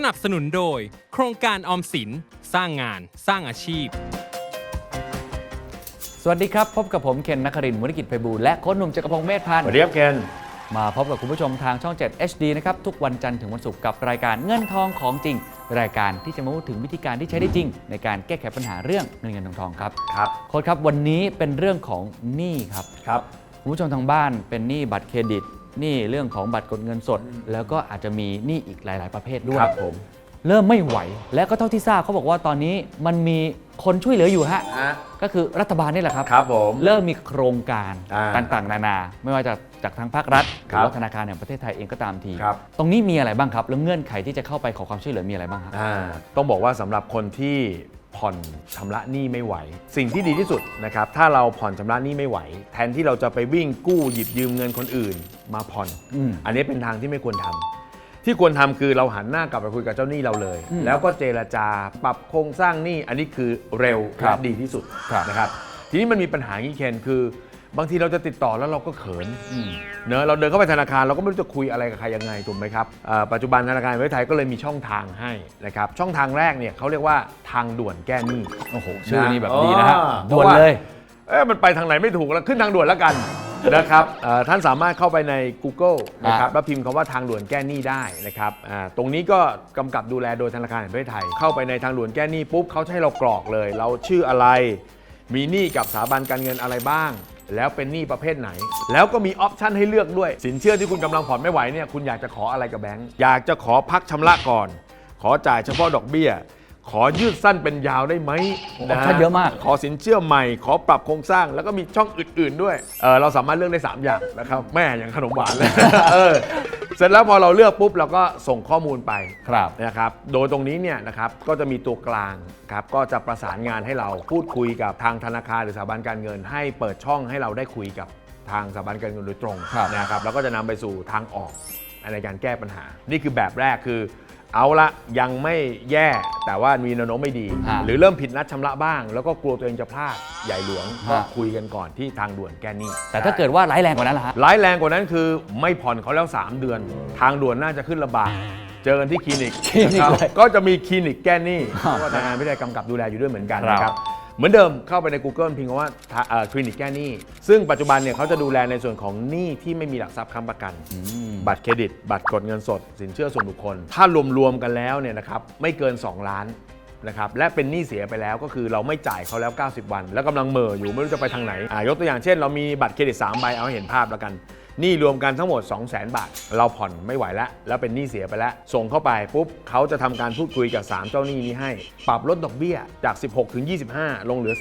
สนับสนุนโดย โครงการออมสิน สร้างงานสร้างอาชีพ สวัสดีครับ พบกับผมเคนนักครินทร์มุนิกิจไพบูลย์และโค้ชหนุ่มจักรพงศ์เมธพันสธ์วัสดีครับเคน มาพบกับคุณผู้ชมทางช่อง 7 HD นะครับ ทุกวันจันทร์ถึงวันศุกร์กับรายการเงินทองของจริง รายการที่จะมาพูดถึงวิธีการที่ใช้ได้จริง ในการแก้ไขปัญหาเรื่องเงินเงินทองทองครับครับ โค้ชครับวันนี้เป็นเรื่องของหนี้ครับ ครับ คุณผู้ชมทางบ้านเป็นหนี้บัตรเครดิต หนี้เรื่องของบัตรกดเงินสด แล้วก็อาจจะมีหนี้อีกหลาย ๆ ประเภทด้วยครับผมเริ่มไม่ไหว และก็เท่าที่ทราบเขาบอกว่าตอนนี้มันมีคนช่วยเหลืออยู่ฮะ ฮะ ก็คือรัฐบาลนี่แหละครับ ครับผม เริ่มมีโครงการอ่าต่างๆ นานา ไม่ว่าจะจากทางภาครัฐหครืรับอว่าธนาคารแห่งประเทศไทยเองก็ตามที ครับ ตรงนี้มีอะไรบ้างครับ แล้วเงื่อนไขที่จะเข้าไปขอความช่วยเหลือมีอะไรบ้างครับ อ่าต้องบอกว่าสำหรับคนที่ ผ่อนชำระหนี้ไม่ไหว สิ่งที่ดีที่สุดนะครับถ้าเราผ่อนชำระหนี้ไม่ไหว แทนที่เราจะไปวิ่งกู้หยิบยืมเงินคนอื่น มาผ่อนอืมอันนี้เป็นทางที่ไม่ควรทำที่ควรทำคือเราหันหน้ากลับไปคุยกับเจ้าหนี้เราเลยอืมแล้วก็เจรจาปรับโครงสร้างหนี้อันนี้คือเร็วครัและบดีที่สุดครับนะครับ ทีนี้มันมีปัญหาอย่างนี้เคนคือ บางทีเราจะติดต่อแล้วเราก็เขินอืมเนอะเราเดินเข้าไปธนาคารเราก็ไม่รู้จะคุยอะไรกับใครยังไงถูกไหมครับเอ่อปัจจุบันธนาคารแห่งประเทศไทยก็เลยมีช่องทางให้นะครับช่องทางแรกเนี่ยเขาเรียกว่าทางด่วนแก้หนี้โอ้โหชื่อนี้แบบดีนะฮะอ๋อด่วนเลยเอ๊ะมันไปทางไหนไม่ถูกแล้วขึ้นทางด่วนแล้วกันนะครับเอ่อท่านสามารถเข้าไปใน Google นะครับอะแล้วพิมพ์คำว่าทางด่วนแก้หนี้ได้นะครับอ่าตรงนี้ก็กำกับดูแลโดยธนาคารแห่งประเทศไทย เข้าไปในทางด่วนแก้หนี้ปุ๊บเขาจะให้เรากรอกเลย เราชื่ออะไร มีหนี้กับสถาบันการเงินอะไรบ้าง แล้วเป็นหนี้ประเภทไหน แล้วก็มีออปชันให้เลือกด้วย สินเชื่อที่คุณกำลังผ่อนไม่ไหวเนี่ยคุณอยากจะขออะไรกับแบงก์อยากจะขอพักชำระก่อน ขอจ่ายเฉพาะดอกเบี้ย ขอยืดสั้นเป็นยาวได้ไหมออปชั่นเยอะมาก ขอสินเชื่อใหม่ ขอปรับโครงสร้างแล้วก็มีช่องอื่น ๆ ด้วยเออเราสามารถเลือกได้ 3 อย่างนะครับแม่อย่างขนมหวานเลยเออเสร็จแล้วพอเราเลือกปุ๊บเราก็ส่งข้อมูลไปครับ นะครับ โดยตรงนี้เนี่ยนะครับก็จะมีตัวกลางครับก็จะประสานงานให้เราพูดคุยกับทางธนาคารหรือสถาบันการเงิน ให้เปิดช่องให้เราได้คุยกับทางสถาบันการเงินโดยตรงครับ นะครับแล้วก็จะนำไปสู่ทางออกในการแก้ปัญหา นี่คือแบบแรกคือ เอาละยังไม่แย่แต่ว่ามีแนวโน้มไม่ดี ฮะหรือเริ่มผิดนัดชำระบ้าง แล้วก็กลัวตัวเองจะพลาดใหญ่หลวงก็ฮะ คุยกันก่อนที่ทางด่วนแก้หนี้แต่ถ้าเกิดว่าร้ายแรงกว่านั้นล่ะฮะ ร้ายแรงกว่านั้นคือไม่ผ่อนเขาแล้ว 3 เดือน ทางด่วนน่าจะขึ้นระบาดเจอกันที่คลินิกคลินิกนะครับเลยก็จะมีคลินิกแก้หนี้ฮะเพราะว่าทางงานไม่ได้กำกับดูแลอยู่ด้วยเหมือนกันครับนะครับเหมือนเดิมเข้าไปใน Google พิมพ์คำว่าเอ่อคลินิกแก้หนี้ ซึ่งปัจจุบันเนี่ยเขาจะดูแลในส่วนของหนี้ที่ไม่มีหลักทรัพย์ค้ำประกัน บัตรเครดิต บัตรกดเงินสด สินเชื่อส่วนบุคคล ถ้ารวมๆกันแล้วเนี่ยนะครับไม่เกิน 2 ล้านนะครับและเป็นหนี้เสียไปแล้วก็คือเราไม่จ่ายเขาแล้ว 90 วัน แล้วกำลังเหม่ออยู่ไม่รู้จะไปทางไหนอ่ายกตัวอย่างเช่น เรามีบัตรเครดิต3ใบเอาให้เห็นภาพแล้วกันหนี้รวมกันทั้งหมด 2 0 0 0 0 0บาท เราผ่อนไม่ไหวแล้ว แล้วเป็นหนี้เสียไปแล้ว ส่งเข้าไปปุ๊บเขาจะทำการพูดคุยกับ 3 เจ้าหนี้นี้ให้ ปรับลดดอกเบี้ยจาก 16ถึง25 ลงเหลือ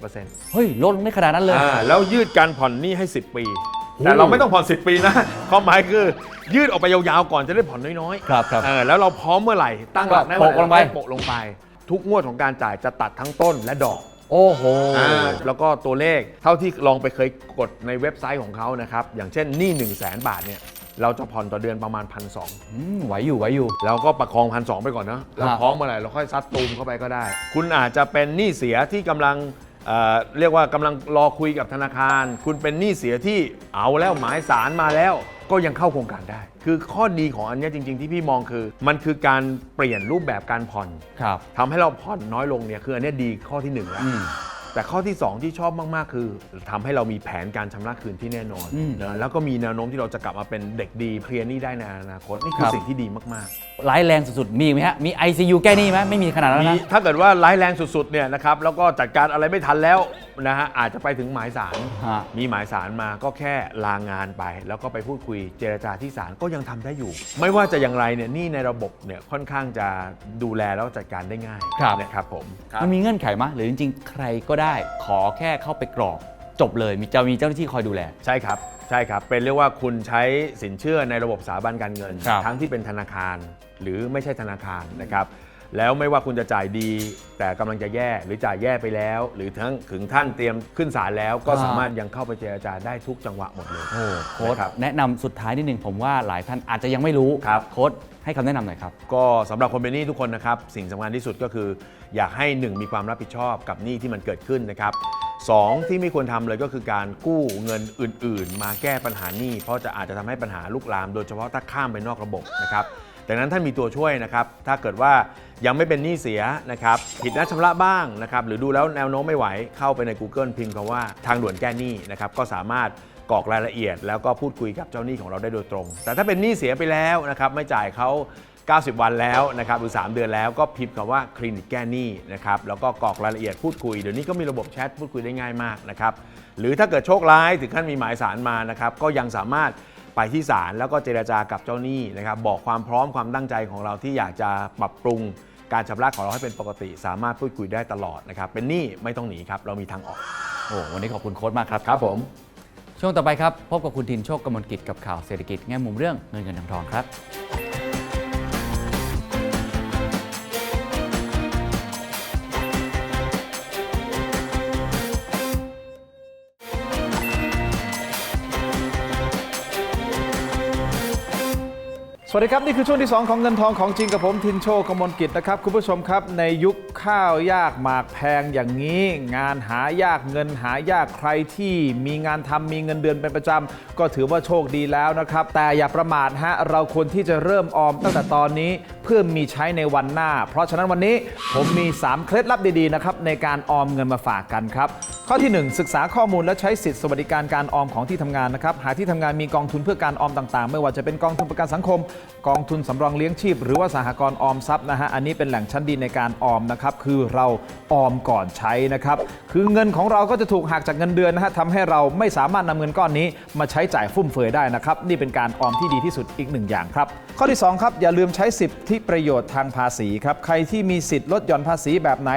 4-7%เฮ้ยลดลงได้ขนาดนั้นเลยอ่าแล้วยืดการผ่อนหนี้ให้ 10 ปีโอ้ แต่เราไม่ต้องผ่อน 10 ปีนะความหมายคือยืดออกไปยาวๆก่อนจะได้ผ่อนน้อยๆครับครับเออแล้วเราพร้อมเมื่อไหร่ตั้งหลักได้โปะลงไป โปะลงไป ทุกงวดของการจ่ายจะตัดทั้งต้นและดอก โอ้โหอ่าแล้วก็ตัวเลขเท่าที่ลองไปเคยกดในเว็บไซต์ของเขานะครับ อย่างเช่นหนี้1 0 0 0 0แบาทเนี่ยเราจะผ่อนต่อเดือนประมาณพันสองอืมไหวอยู่ไหวอยู่ เราก็ประคองพันสองไปก่อนนะแล้วครับพร้อมเมื่อไหร่เราค่อยซัดตูมเข้าไปก็ได้ คุณอาจจะเป็นหนี้เสียที่กำลัง เอ่อเรียกว่ากำลังรอคุยกับธนาคาร คุณเป็นหนี้เสียที่เอาแล้วหมายสารมาแล้ว ก็ยังเข้าโครงการได้ คือข้อดีของอันเนี้ยจริง ๆ ที่พี่มองคือ มันคือการเปลี่ยนรูปแบบการผ่อน ครับ ทำให้เราผ่อนน้อยลงเนี่ยคืออันเนี้ยดีข้อที่หนึ่งแล้วอืม แต่ข้อที่ 2 ที่ชอบมาก ๆ คือทำให้เรามีแผนการชำระคืนที่แน่นอนอืมนะแล้วก็มีแนวโน้มที่เราจะกลับมาเป็นเด็กดีเคลียร์หนี้ได้ในอนาคตนี่คือครับ สิ่งที่ดีมากร้ายแรงสุดๆ มีอีกไหมฮะ มี ICU แก้หนี้ไหมไม่มีขนาดนั้นๆมีนะ ถ้าเกิดว่าร้ายแรงสุดๆเนี่ยนะครับแล้วก็จัดการอะไรไม่ทันแล้ว นะฮะอาจจะไปถึงหมายสารฮะ มีหมายสารมาก็แค่ลางานไป แล้วก็ไปพูดคุยเจรจาที่ศาลก็ยังทำได้อยู่ ไม่ว่าจะอย่างไรเนี่ยหนี่ในระบบเนี่ยค่อนข้างจะดูแลแล้วจัดการได้ง่ายครับ นะครับผมมันมีเงื่อนไขไหมหรือจริงๆ ใครก็ได้ ขอแค่เข้าไปกรอก จบเลยมีจะมีเจ้าหน้าที่คอยดูแล ใช่ครับ ใช่ครับ เป็นเรียกว่าคุณใช้สินเชื่อในระบบสถาบันการเงิน ครับทั้งที่เป็นธนาคาร หรือไม่ใช่ธนาคารนะครับ แล้วไม่ว่าคุณจะจ่ายดี แต่กำลังจะแย่หรือจ่ายแย่ไปแล้ว หรือทั้งถึงท่านเตรียมขึ้นศาลแล้ว ก็อ่าสามารถยังเข้าไปเจรจาได้ทุกจังหวะหมดเลยโอ้โค้ดนะครับแนะนำสุดท้ายนิดหนึ่งผมว่าหลายท่านอาจจะยังไม่รู้ครับโค้ดให้คำแนะนำหน่อยครับ ก็สำหรับคนเป็นหนี้ทุกคนนะครับ สิ่งสำคัญที่สุดก็คือ อยากให้ 1 มีความรับผิดชอบกับหนี้ที่มันเกิดขึ้นนะครับสองที่ไม่ควรทำเลยก็คือการกู้เงินอื่น ๆ มาแก้ปัญหาหนี้ เพราะจะอาจจะทำให้ปัญหาลุกลาม โดยเฉพาะถ้าข้ามไปนอกระบบนะครับ ดังนั้นท่านมีตัวช่วยนะครับ ถ้าเกิดว่ายังไม่เป็นหนี้เสียนะครับผิดนัดชำระบ้างนะครับหรือดูแล้วแนวโน้มไม่ไหวเข้าไปใน Google พิมพ์คำว่าทางด่วนแก้หนี้นะครับก็สามารถกรอกรายละเอียด แล้วก็พูดคุยกับเจ้าหนี้ของเราได้โดยตรง แต่ถ้าเป็นหนี้เสียไปแล้วนะครับไม่จ่ายเขา90 วันแล้วนะครับหรือ 3 เดือนแล้วก็พิมพ์คำว่าคลินิกแก้หนี้นะครับแล้วก็กรอกรายละเอียดพูดคุยเดี๋ยวนี้ก็มีระบบแชทพูดคุยได้ง่ายมากนะครับหรือถ้าเกิดโชคร้ายถึงขั้นมีหมายสารมานะครับก็ยังสามารถ ไปที่ศาลแล้วก็เจรจากับเจ้าหนี้นะครับบอกความพร้อมความตั้งใจของเราที่อยากจะปรับปรุงการชำระของเราให้เป็นปกติ สามารถพูดคุยได้ตลอดนะครับเป็นหนี้ไม่ต้องหนีครับเรามีทางออกโอ้วันนี้ขอบคุณโค้ดมากครับครับผม ช่วงต่อไปครับ พบกับคุณทินโชคกมลกิจกับข่าวเศรษฐกิจแง่มุมเรื่องเงินเงินทองทองครับ สวัสดีครับ นี่คือช่วงที่ 2 ของเงินทองของจริงกับผมทินโชกมลกิจนะครับ คุณผู้ชมครับ ในยุคข้าวยากหมากแพงอย่างนี้ งานหายากเงินหายากใครที่มีงานทำมีเงินเดือนเป็นประจำก็ถือว่าโชคดีแล้วนะครับ แต่อย่าประมาทฮะเราควรที่จะเริ่มออมตั้งแต่ตอนนี้เพื่อมีใช้ในวันหน้า เพราะฉะนั้นวันนี้ผมมี 3 เคล็ดลับดีๆนะครับในการออมเงินมาฝากกันครับข้อที่ 1 ศึกษาข้อมูลและใช้สิทธิสวัสดิการการออมของที่ทำงานนะครับหากที่ทำงานมีกองทุนเพื่อการออมต่างๆ ไม่ว่าจะเป็นกองทุนประกันสังคมกองทุนสำรองเลี้ยงชีพ หรือว่าสหกรณ์ออมทรัพย์นะฮะอันนี้เป็นแหล่งชั้นดีในการออมนะครับคือเราออมก่อนใช้นะครับคือเงินของเราก็จะถูกหักจากเงินเดือนนะฮะทำให้เราไม่สามารถนำเงินก้อนนี้ มาใช้จ่ายฟุ่มเฟือยได้นะครับนี่เป็นการออมที่ดีที่สุดอีกหนึ่งอย่างครับข้อที่2ครับอย่าลืมใช้สิทธิประโยชน์ทางภาษีครับใครที่มีสิทธิ์ลดหย่อนภาษีแบบไหน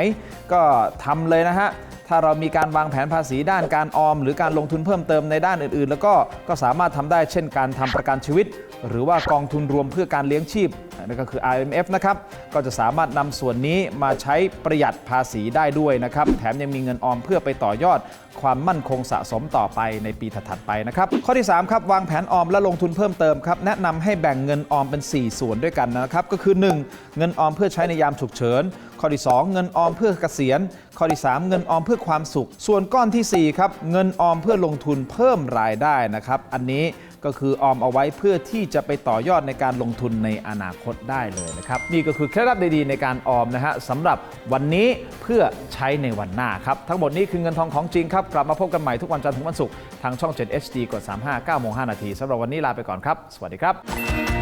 ก็ทำเลยนะฮะถ้าเรามีการวางแผนภาษีด้านการออม หรือการลงทุนเพิ่มเติมในด้านอื่น ๆ แล้วก็ก็สามารถทำได้เช่นการทำประกันชีวิต หรือว่ากองทุนรวมเพื่อการเลี้ยงชีพนั่นก็คือ IMF นะครับ ก็จะสามารถนำส่วนนี้มาใช้ประหยัดภาษีได้ด้วยนะครับ แถมยังมีเงินออมเพื่อไปต่อยอดความมั่นคงสะสมต่อไปในปีถัดๆไปนะครับ ข้อที่ 3 ครับ วางแผนออมและลงทุนเพิ่มเติมครับ แนะนำให้แบ่งเงินออมเป็น 4 ส่วนด้วยกันนะครับ ก็คือ 1. เงินออมเพื่อใช้ในยามฉุกเฉิน ข้อที่ 2 เงินออมเพื่อเกษียณ ข้อที่ 3 เงินออมเพื่อความสุข ส่วนก้อนทีสี่4ครับเงินออมเพื่อลงทุนเพิ่มรายได้นะครับ อันนี้ก็คือออมเอาไว้เพื่อที่จะไปต่อยอดในการลงทุนในอนาคตได้เลยนะครับ นี่ก็คือเคล็ดลับดีๆในการออมนะฮะสำหรับวันนี้เพื่อใช้ในวันหน้าครับ ทั้งหมดนี้คือเงินทองของจริงครับ กลับมาพบกันใหม่ทุกวันจันทร์ถึงวันศุกร์ทางช่อง 7 HD กด 35 9โมง5นาทีสำหรับวันนี้ลาไปก่อนครับ สวัสดีครับ